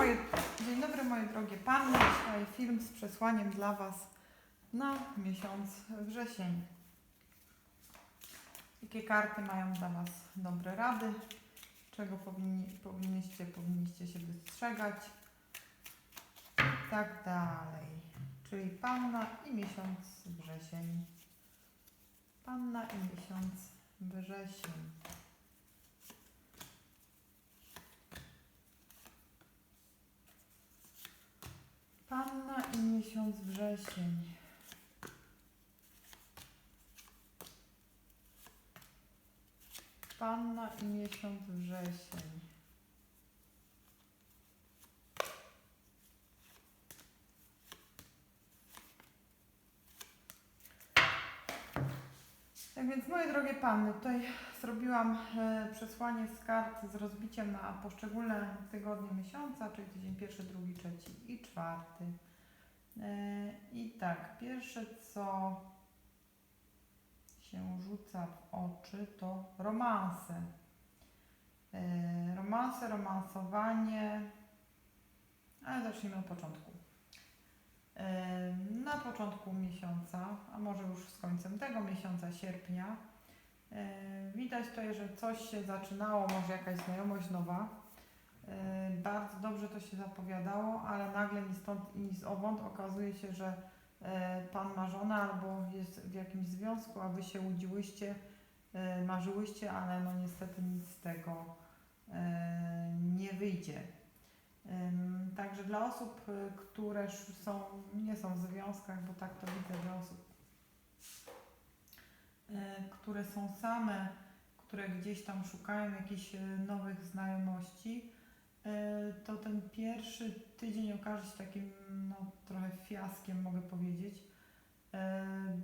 moje, dzień dobry moje drogie panny. Dzisiaj film z przesłaniem dla Was na miesiąc wrzesień. Jakie karty mają dla Was dobre rady? Czego powinni, powinniście, powinniście się wystrzegać? I tak dalej. Czyli panna i miesiąc wrzesień. Panna i miesiąc wrzesień. Panna i miesiąc wrzesień. Panna i miesiąc wrzesień. Tak więc moje drogie panny, tutaj zrobiłam e, przesłanie z kart z rozbiciem na poszczególne tygodnie miesiąca, czyli tydzień pierwszy, drugi, trzeci i czwarty. E, I tak, pierwsze co się rzuca w oczy to romanse. E, Romanse, romansowanie, ale zacznijmy od początku. Na początku miesiąca, a może już z końcem tego miesiąca, sierpnia, widać tutaj, że coś się zaczynało, może jakaś znajomość nowa. Bardzo dobrze to się zapowiadało, ale nagle ni stąd ni zowąd okazuje się, że e, pan ma żonę albo jest w jakimś związku, a wy się łudziłyście, e, marzyłyście, ale no niestety nic z tego e, nie wyjdzie. Także dla osób, y, które są, nie są w związkach, bo tak to widzę dla osób, y, które są same, które gdzieś tam szukają jakichś y, nowych znajomości, to ten pierwszy tydzień okaże się takim no, trochę fiaskiem, mogę powiedzieć,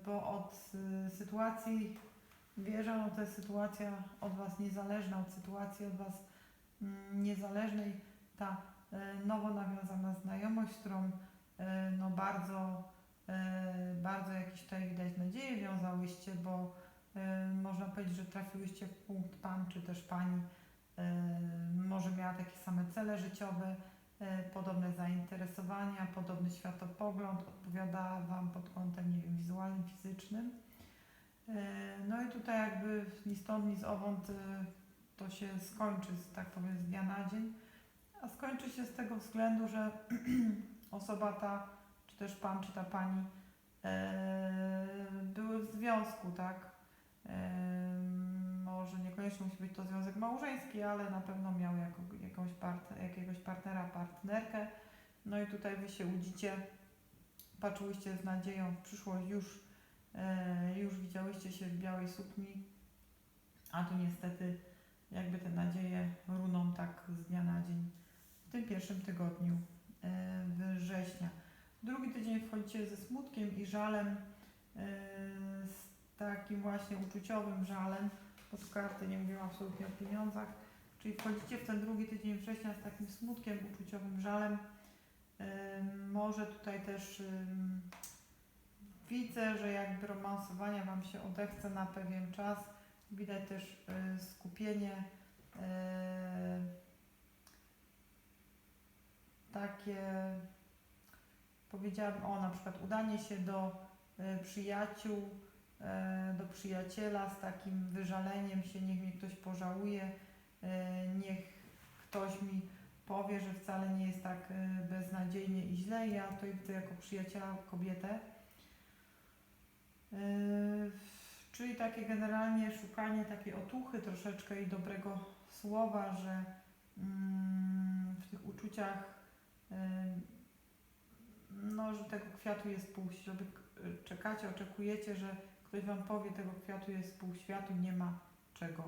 bo od sytuacji wierzę, no to jest sytuacja od Was niezależna, od sytuacji od Was mm, niezależnej, ta nowo nawiązana znajomość, z którą e, no bardzo, e, bardzo jakieś tutaj widać nadzieje wiązałyście, bo e, można powiedzieć, że trafiłyście w punkt pan czy też pani e, może miała takie same cele życiowe, e, podobne zainteresowania, podobny światopogląd, odpowiada Wam pod kątem nie wiem, wizualnym, fizycznym. E, No i tutaj jakby ni stąd, ni zowąd e, to się skończy, z- tak powiem, z dnia na dzień. A skończy się z tego względu, że osoba ta, czy też pan, czy ta pani e, były w związku, tak? E, może niekoniecznie musi być to związek małżeński, ale na pewno miał jako, jakąś part, jakiegoś partnera, partnerkę. No i tutaj wy się łudzicie, patrzyłyście z nadzieją w przyszłość, już, e, już widziałyście się w białej sukni, a tu niestety jakby te nadzieje runą tak z dnia na dzień tym pierwszym tygodniu e, września. Drugi tydzień wchodzicie ze smutkiem i żalem, e, z takim właśnie uczuciowym żalem, bo tu karty nie mówią absolutnie o pieniądzach, czyli wchodzicie w ten drugi tydzień września z takim smutkiem, uczuciowym żalem. E, Może tutaj też widzę, że jakby romansowania Wam się odechce na pewien czas. Widać też skupienie takie, powiedziałabym, o na przykład udanie się do y, przyjaciół, y, do przyjaciela z takim wyżaleniem się, niech mnie ktoś pożałuje, y, niech ktoś mi powie, że wcale nie jest tak beznadziejnie i źle. Ja tutaj widzę jako przyjaciela kobietę. Czyli takie generalnie szukanie takiej otuchy troszeczkę i dobrego słowa, że mm, w tych uczuciach że tego kwiatu jest pół, żeby k- czekacie, oczekujecie, że ktoś Wam powie, tego kwiatu jest pół światu, nie ma czego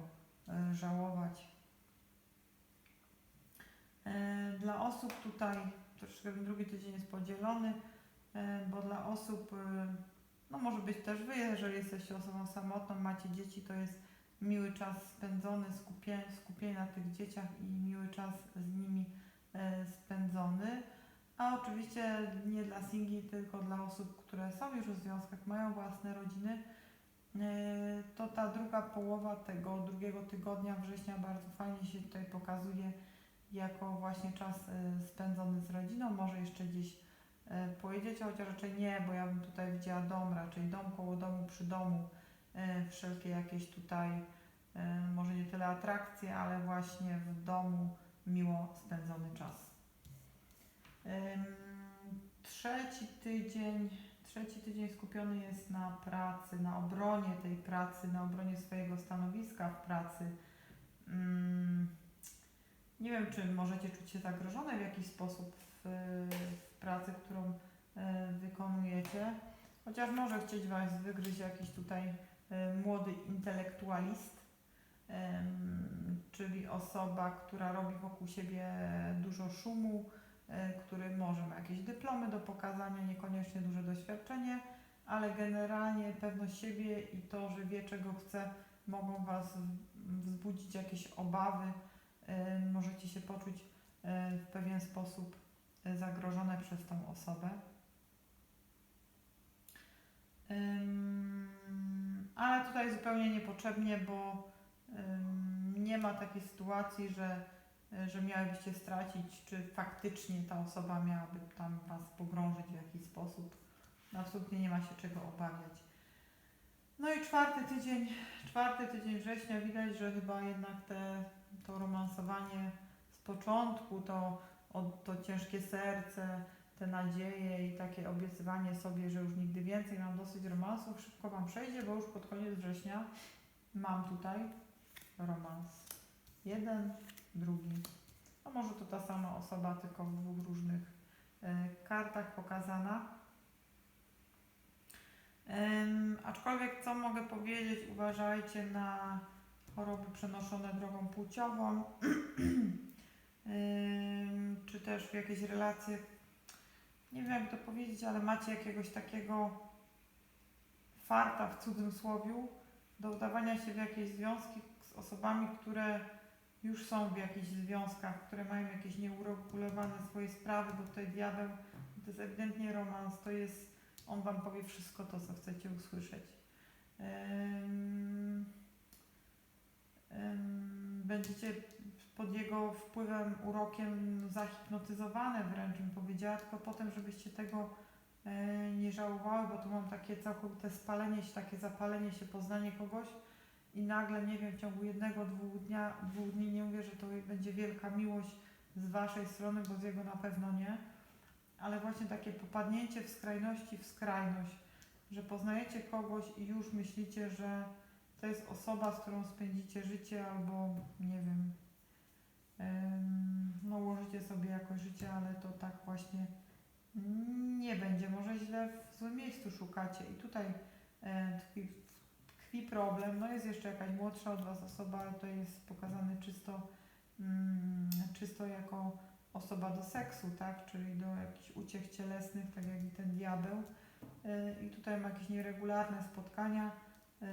y, żałować. Y, Dla osób tutaj, troszeczkę ten drugi tydzień jest podzielony, y, bo dla osób y, no może być też wy, jeżeli jesteście osobą samotną, macie dzieci, to jest miły czas spędzony, skupienie na tych dzieciach i miły czas z nimi e, spędzony. A oczywiście nie dla singli, tylko dla osób, które są już w związkach, mają własne rodziny. E, to ta druga połowa tego drugiego tygodnia września bardzo fajnie się tutaj pokazuje jako właśnie czas y, spędzony z rodziną. Może jeszcze gdzieś y, pojedziecie, chociaż raczej nie, bo ja bym tutaj widziała dom, raczej dom koło domu, przy domu. Wszelkie jakieś tutaj, może nie tyle atrakcje, ale właśnie w domu miło spędzony czas. Trzeci tydzień, trzeci tydzień skupiony jest na pracy, na obronie tej pracy, na obronie swojego stanowiska w pracy. Ym, Nie wiem, czy możecie czuć się zagrożone w jakiś sposób w, w pracy, którą y, wykonujecie, chociaż może chcieć Was wygryźć jakiś tutaj y, młody intelektualist, czyli osoba, która robi wokół siebie dużo szumu, e, który może ma jakieś dyplomy do pokazania, niekoniecznie duże doświadczenie, ale generalnie pewność siebie i to, że wie czego chce, mogą Was wzbudzić jakieś obawy. E, Możecie się poczuć e, w pewien sposób e, zagrożone przez tą osobę. Ale tutaj zupełnie niepotrzebnie, bo nie ma takiej sytuacji, że że miałybyście stracić, czy faktycznie ta osoba miałaby tam Was pogrążyć w jakiś sposób. Absolutnie nie ma się czego obawiać. No i czwarty tydzień, czwarty tydzień września widać, że chyba jednak te, to romansowanie z początku, to, to ciężkie serce, te nadzieje i takie obiecywanie sobie, że już nigdy więcej mam dosyć romansów, szybko Wam przejdzie, bo już pod koniec września mam tutaj romans. Jeden, drugi. A może to ta sama osoba, tylko w dwóch różnych e, kartach pokazana. Aczkolwiek co mogę powiedzieć, uważajcie na choroby przenoszone drogą płciową, czy też w jakieś relacje, nie wiem jak to powiedzieć, ale macie jakiegoś takiego farta w cudzym słowiu do wdawania się w jakieś związki z osobami, które już są w jakichś związkach, które mają jakieś nieuregulowane swoje sprawy, bo tutaj diabeł to jest ewidentnie romans, to jest, on wam powie wszystko to, co chcecie usłyszeć. Ym, ym, będziecie pod jego wpływem, urokiem zahipnotyzowane wręcz bym powiedziała, tylko potem, żebyście tego e, nie żałowały, bo tu mam takie całkowite spalenie się, takie zapalenie się, poznanie kogoś, i nagle, nie wiem, w ciągu jednego, dwóch, dnia, dwóch dni, nie mówię, że to będzie wielka miłość z Waszej strony, bo z jego na pewno nie, ale właśnie takie popadnięcie w skrajności w skrajność, że poznajecie kogoś i już myślicie, że to jest osoba, z którą spędzicie życie albo, nie wiem, em, no ułożycie sobie jakoś życie, ale to tak właśnie nie będzie. Może źle w złym miejscu szukacie i tutaj e, tkwi tkwi problem. No jest jeszcze jakaś młodsza od Was osoba, to jest pokazany czysto, mm, czysto jako osoba do seksu, tak? Czyli do jakichś uciech cielesnych, tak jak i ten diabeł. Yy, I tutaj ma jakieś nieregularne spotkania yy,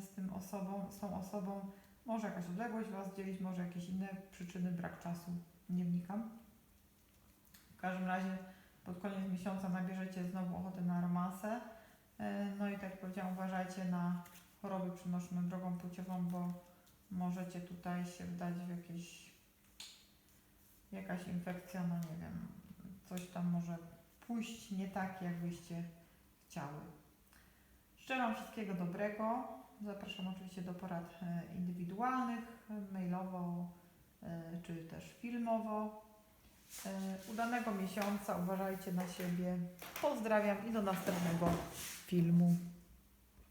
z tym osobą, z tą osobą. Może jakaś odległość Was dzielić, może jakieś inne przyczyny, brak czasu. Nie wnikam. W każdym razie pod koniec miesiąca nabierzecie znowu ochotę na romanse. Yy, No i tak jak powiedziałam, uważajcie na choroby przenoszone drogą płciową, bo możecie tutaj się wdać w jakieś jakaś infekcja, no nie wiem, coś tam może pójść nie tak, jakbyście chciały. Życzę Wam wszystkiego dobrego. Zapraszam oczywiście do porad e, indywidualnych, mailowo e, czy też filmowo. E, Udanego miesiąca, uważajcie na siebie. Pozdrawiam i do następnego filmu.